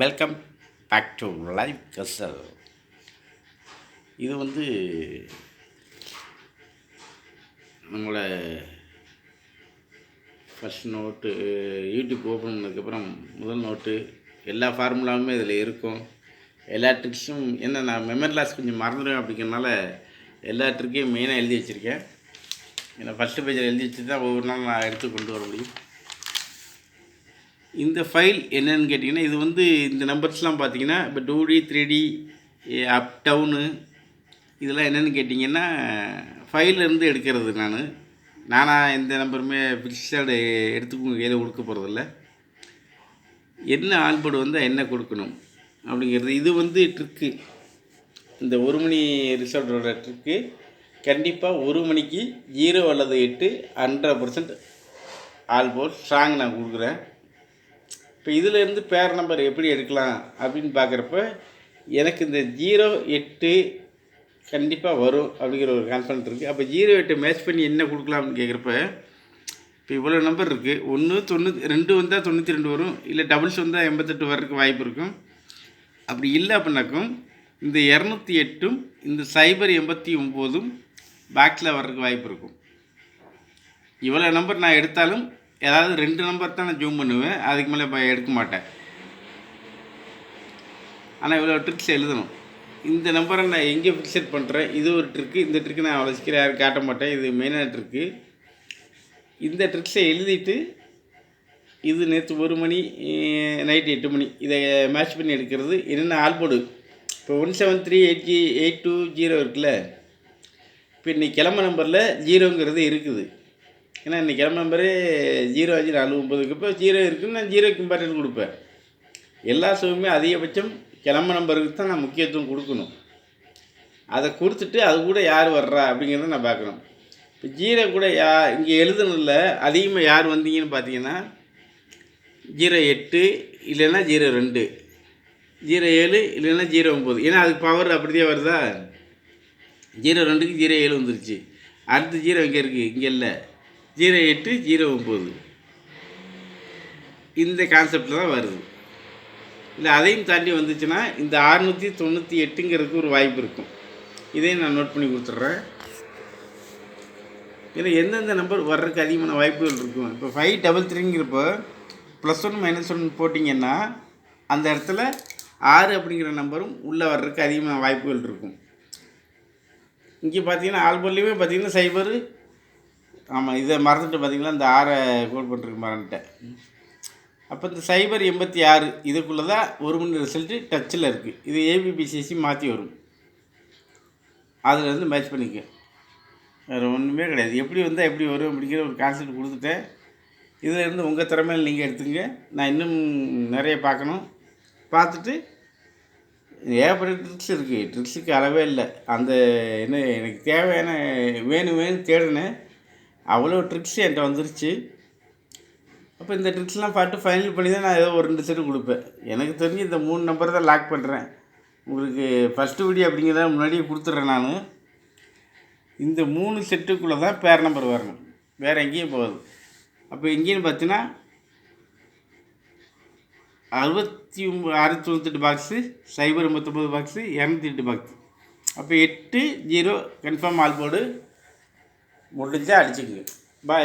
Welcome back to live கசல் இது வந்து நம்மளோட ஃபஸ்ட் நோட்டு யூடியூப் ஓப்பன் பண்ணதுக்கப்புறம் முதல் நோட்டு எல்லா ஃபார்முலாவுமே இதில் இருக்கும். எல்லா ட்ரிக்ஸும் என்ன நான் மெமரி லாஸ் கொஞ்சம் மறந்துடுவேன் அப்படிங்கிறனால எல்லா ட்ரிக்கையும் மெயினாக எழுதி வச்சுருக்கேன். ஏன்னா ஃபஸ்ட்டு பேஜில் எழுதி வச்சு தான் ஒவ்வொரு நாள் நான் எடுத்து கொண்டு வர முடியும். இந்த ஃபைல் என்னென்னு கேட்டிங்கன்னா இது வந்து இந்த நம்பர்ஸ்லாம் பார்த்தீங்கன்னா இப்போ two D three D up down இதெல்லாம் என்னென்னு கேட்டிங்கன்னா ஃபைல்லேருந்து எடுக்கிறது நான். நானாக எந்த நம்பருமே ஃபிக்ஸடு எடுத்துக்கோங்க கையில் கொடுக்க போகிறதில்ல என்ன ஆல்போர்டு வந்தால் என்ன கொடுக்கணும் அப்படிங்கிறது. இது வந்து ட்ரிக்கு இந்த ஒரு மணி ரிசல்ட்டோட ட்ரிக்கு கண்டிப்பாக ஒரு மணிக்கு ஜீரோ அல்லது எட்டு ஹண்ட்ரட் பர்சன்ட் ஆல்போர்ட் ஸ்ட்ராங் நான் கொடுக்குறேன். இப்போ இதிலேருந்து பேர் நம்பர் எப்படி எடுக்கலாம் அப்படின்னு பார்க்குறப்ப எனக்கு இந்த ஜீரோ எட்டு கண்டிப்பாக வரும் அப்படிங்கிற ஒரு கான்ஃபிடன்ட் இருக்குது அப்போ ஜீரோ எட்டு மேட்ச் பண்ணி என்ன கொடுக்கலாம்னு கேட்குறப்ப இப்போ இவ்வளோ நம்பர் இருக்குது ஒன்று தொண்ணூற்றி ரெண்டு வந்தால் தொண்ணூற்றி ரெண்டு வரும். இல்லை டபுள்ஸ் வந்தால் எண்பத்தெட்டு வர்றதுக்கு வாய்ப்பு இருக்கும். அப்படி இல்லை அப்படின்னாக்கும் இந்த இரநூத்தி எட்டும் இந்த சைபர் எண்பத்தி ஒம்போதும் பேக்கில் வர்றதுக்கு வாய்ப்பு இருக்கும். இவ்வளோ நம்பர் நான் எடுத்தாலும் ஏதாவது ரெண்டு நம்பர் தான் நான் ஜூம் பண்ணுவேன். அதுக்கு மேலே இப்போ எடுக்க மாட்டேன். ஆனால் இவ்வளோ ட்ரிக்ஸ் எழுதணும். இந்த நம்பரை நான் எங்கே ஃபிக்ஸட் பண்ணுறேன் இது ஒரு ட்ரிக்கு இந்த ட்ரிக்கு நான் அவ்வளோ சீக்கிரம் யாரும் காட்ட மாட்டேன். இது மெயினாக ட்ரிக்கு இந்த ட்ரிக்ஸை எழுதிட்டு இது நேற்று ஒரு மணி நைட்டு எட்டு மணி இதை மேட்ச் பண்ணி எடுக்கிறது. என்னென்ன ஆல்போர்டு இப்போ one seven three eight G eight two zero இருக்குல்ல. இப்போ இன்னைக்கு கிளம்ப நம்பரில் ஜீரோங்கிறது இருக்குது. ஏன்னா இன்றைக்கி கிளம்ப நம்பரு ஜீரோ அஞ்சு நாலு ஒம்பதுக்கு இப்போ ஜீரோ இருக்குன்னு நான் ஜீரோ இம்பார்ட்டன்ட் கொடுப்பேன். எல்லா ஷோவுமே அதிகபட்சம் கிளம்ப நம்பருக்கு தான் நான் முக்கியத்துவம் கொடுக்கணும். அதை கொடுத்துட்டு அது கூட யார் வர்றா அப்படிங்கிறத நான் பார்க்கணும். இப்போ ஜீரோ கூட யா இங்கே எழுதணும்ல அதிகமாக யார் வந்தீங்கன்னு பார்த்தீங்கன்னா ஜீரோ எட்டு இல்லைன்னா ஜீரோ ரெண்டு ஜீரோ ஏழு இல்லைன்னா ஜீரோ ஒம்பது. ஏன்னா அதுக்கு பவர் அப்படியே வருதா? ஜீரோ ரெண்டுக்கு ஜீரோ ஏழு வந்துருச்சு. அடுத்து ஜீரோ இங்கே இருக்குது இங்கே இல்லை. ஜீரோ எட்டு ஜீரோ ஒம்பது இந்த கான்செப்டில் தான் வருது. இல்லை அதையும் தாண்டி வந்துச்சுன்னா இந்த அறுநூற்றி தொண்ணூற்றி எட்டுங்கிறதுக்கு ஒரு வாய்ப்பு இருக்கும். இதையும் நான் நோட் பண்ணி கொடுத்துட்றேன். இதில் எந்தெந்த நம்பர் வர்றதுக்கு அதிகமான வாய்ப்புகள் இருக்கும். இப்போ ஃபைவ் டபுள் த்ரீங்கிறப்போ ப்ளஸ் ஒன் மைனஸ் ஒன் போட்டிங்கன்னா அந்த இடத்துல ஆறு அப்படிங்கிற நம்பரும் உள்ளே வர்றதுக்கு அதிகமான வாய்ப்புகள் இருக்கும். இங்கே பார்த்தீங்கன்னா ஆல்பர்லேயுமே பார்த்தீங்கன்னா சைபர் ஆமாம் இதை மறந்துட்டு பார்த்தீங்களா இந்த ஆறை கோட் பண்ணிருக்கு மறந்துட்டேன் அப்போ இந்த சைபர் எண்பத்தி ஆறு இதுக்குள்ளே தான் ஒரு மணி ரிசல்ட்டு டச்சில் இருக்குது இது ஏபிபிசிசி மாற்றி வரும். அதில் இருந்து மேட்ச் பண்ணிக்க. வேறு ஒன்றுமே கிடையாது. எப்படி வந்தால் எப்படி வரும் அப்படிங்கிற ஒரு கான்செப்ட் கொடுத்துட்டேன். இதில் இருந்து உங்கள் திறமையில் நீங்கள் எடுத்துங்க. நான் இன்னும் நிறைய பார்க்கணும். பார்த்துட்டு ஏகப்பட்ட ட்ரிக்ஸ் இருக்குது ட்ரிக்ஸுக்கு அளவே இல்லை. அந்த என்ன எனக்கு தேவையான வேணும் வேணும் தேடினேன். அவ்வளோ ட்ரிக்ஸ் என்கிட்ட வந்துருச்சு. அப்போ இந்த ட்ரிக்ஸ்லாம் பார்த்து ஃபைனல் பண்ணி தான் நான் ஏதோ ஒரு ரெண்டு செட்டு கொடுப்பேன். எனக்கு தெரிஞ்சு இந்த மூணு நம்பர் தான் லாக் பண்ணுறேன் உங்களுக்கு ஃபஸ்ட்டு வீடியோ அப்படிங்கிறத முன்னாடியே கொடுத்துட்றேன் நான். இந்த மூணு செட்டுக்குள்ளே தான் பேர் நம்பர் வரணும். வேறு எங்கேயும் போகாது. அப்போ எங்கேயும் பார்த்தீங்கன்னா அறுபத்தி ஒம்பது அறுபத்தி தொண்ணூத்தெட்டு பாக்ஸு சைபர் ஐம்பத்தொம்பது பாக்ஸு இரநூத்தி எட்டு பாக்ஸ் அப்போ எட்டு ஜீரோ கன்ஃபார்ம் ஆல் போர்டு മുടിഞ്ഞ അടിച്ചിരിക്കും ബൈ